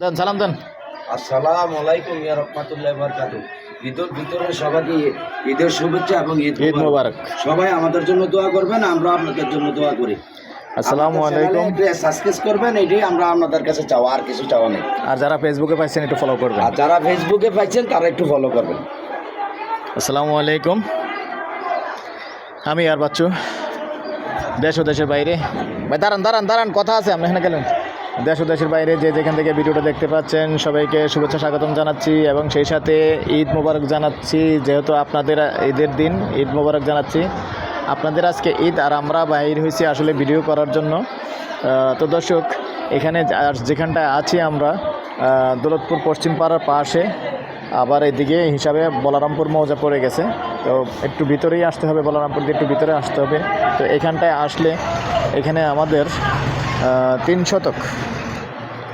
দেন সালাম দেন। আসসালামু আলাইকুম ইয়া রাহমাতুল্লাহি ওয়া ঈদের ভিতরে সবাইকে ঈদের শুভেচ্ছা এবং ঈদ ঈদ মোবারক। সবাই আমাদের জন্য দোয়া করবেন আমরা আপনাদের জন্য দোয়া করি। আসসালামু আলাইকুম। সাবস্ক্রাইব করবেন এটাই আমরা আপনাদের কাছে চাওয়া আর কিছু চাওয়া নেই। আর যারা ফেসবুকে পাইছেন একটু ফলো করবেন। আর যারা ফেসবুকে পাইছেন তারা একটু ফলো করবেন। আসসালামু আলাইকুম। আমি আর বাচ্চু। দেশ ও দেশের বাইরে। ভাই দাঁড়ান দাঁড়ান দাঁড়ান কথা আছে আপনি এখানে গেলেন। দেশ ও দেশের বাইরে যে যেখান থেকে ভিডিওটা দেখতে পাচ্ছেন, সবাইকে শুভেচ্ছা স্বাগতম জানাচ্ছি এবং সেই সাথে ঈদ মোবারক জানাচ্ছি, যেহেতু আপনাদের ঈদের দিন, ঈদ মোবারক জানাচ্ছি। আপনাদের আজকে ঈদ আর আমরা বাইর হয়েছি আসলে ভিডিও করার জন্য। তো দর্শক, এখানে যেখানটায় আছি আমরা দৌলতপুর পশ্চিম পাড়ার পাশে। আবার এদিকে হিসাবে বলারামপুর মৌজা পড়ে গেছে। তো একটু ভিতরেই আসতে হবে, বলারামপুর দিয়ে একটু ভিতরে আসতে হবে। তো এখানটায় আসলে এখানে আমাদের তিন শতক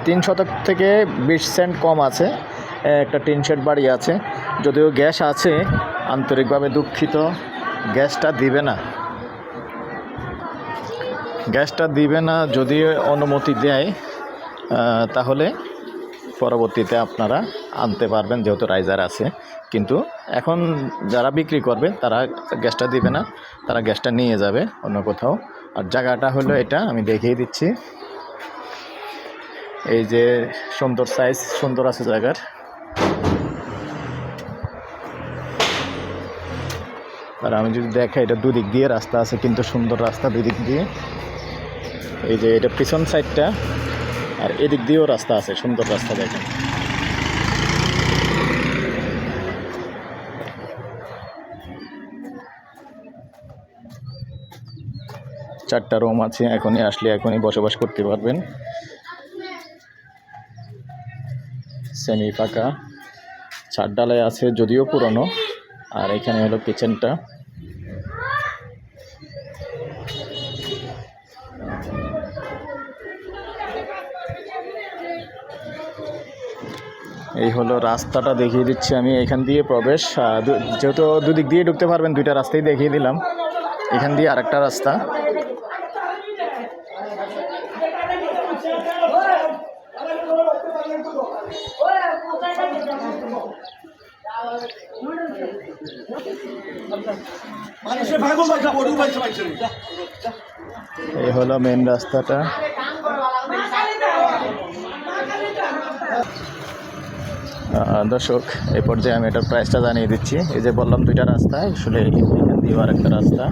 তিন শতক থেকে বিশ সেন্ট কম আছে। একটা টিন শেড বাড়ি আছে। যদিও গ্যাস আছে, আন্তরিকভাবে দুঃখিত। গ্যাসটা দিবে না। গ্যাসটা দিবে না যদি অনুমতি দেয় তাহলে পরবর্তীতে আপনারা আনতে পারবেন যেহেতু রাইজার আছে। কিন্তু এখন যারা বিক্রি করবে, তারা গ্যাসটা দিবে না। তারা গ্যাসটা নিয়ে যাবে অন্য কোথাও। আর জায়গাটা হলো এটা, আমি দেখিয়ে দিচ্ছি। এই যে সুন্দর সাইজ সুন্দর আছে জায়গার। আর আমি যদি দেখাই, এটা দুদিক দিয়ে রাস্তা আছে, কিন্তু সুন্দর রাস্তা দুদিক দিয়ে। এই যে এটা পিছন সাইডটা আর এদিক দিয়েও রাস্তা আছে, সুন্দর রাস্তা দেখেন। চারটা রুম আছে, এখনই আসলে এখনই বসবাস করতে পারবেন। সেমি ফাঁকা ছাদ ডালাই আছে যদিও পুরনো। আর এখানে হলো কিচেনটা। এই হলো রাস্তাটা দেখিয়ে দিচ্ছি আমি। এখান দিয়ে প্রবেশ। যেহেতু দুদিক দিয়ে ঢুকতে পারবেন, দুইটা রাস্তাই দেখিয়ে দিলাম। এখান দিয়ে আরেকটা রাস্তা। এই হলো মেন রাস্তাটা। দর্শক এই পর্যায়ে আমি এটার প্রাইসটা জানিয়ে দিচ্ছি। এই যে বললাম দুইটা রাস্তা, আসলে এখান দিয়ে আর একটা রাস্তা।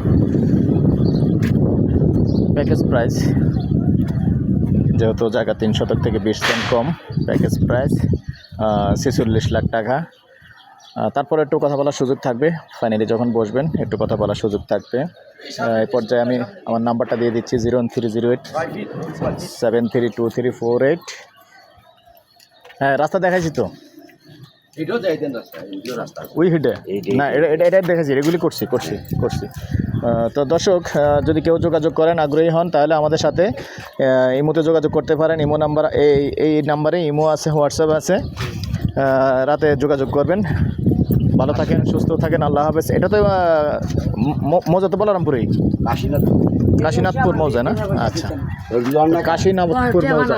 প্যাকেজ প্রাইস যেহেতু জায়গা তিন শতক থেকে বিশ সেন্ট কম প্যাকেজ প্রাইস ছেচল্লিশ লাখ টাকা। তারপরে একটু কথা বলার সুযোগ থাকবে। ফাইনালি যখন বসবেন একটু কথা বলার সুযোগ থাকবে। এই পর্যায়ে আমি আমার নাম্বারটা দিয়ে দিচ্ছি zero three zero eight seven three two three four eight. হ্যাঁ রাস্তা দেখাইছি তো? উই হিডে না এটা এটা এটা দেখেছি এগুলি করছি করছি করছি। তো দর্শক যদি কেউ যোগাযোগ করেন আগ্রহী হন তাহলে আমাদের সাথে ইমোতে যোগাযোগ করতে পারেন। ইমো নাম্বার এই এই নাম্বারে ইমো আছে হোয়াটসঅ্যাপ আছে। রাতে যোগাযোগ করবেন। ভালো থাকেন সুস্থ থাকেন আল্লাহ হাফেজ। এটা তো মজা তো বলারামপুরেই? কাশীনাথ কাশীনাথপুর মৌজা না? আচ্ছা। কাশীনাথপুর মৌজা।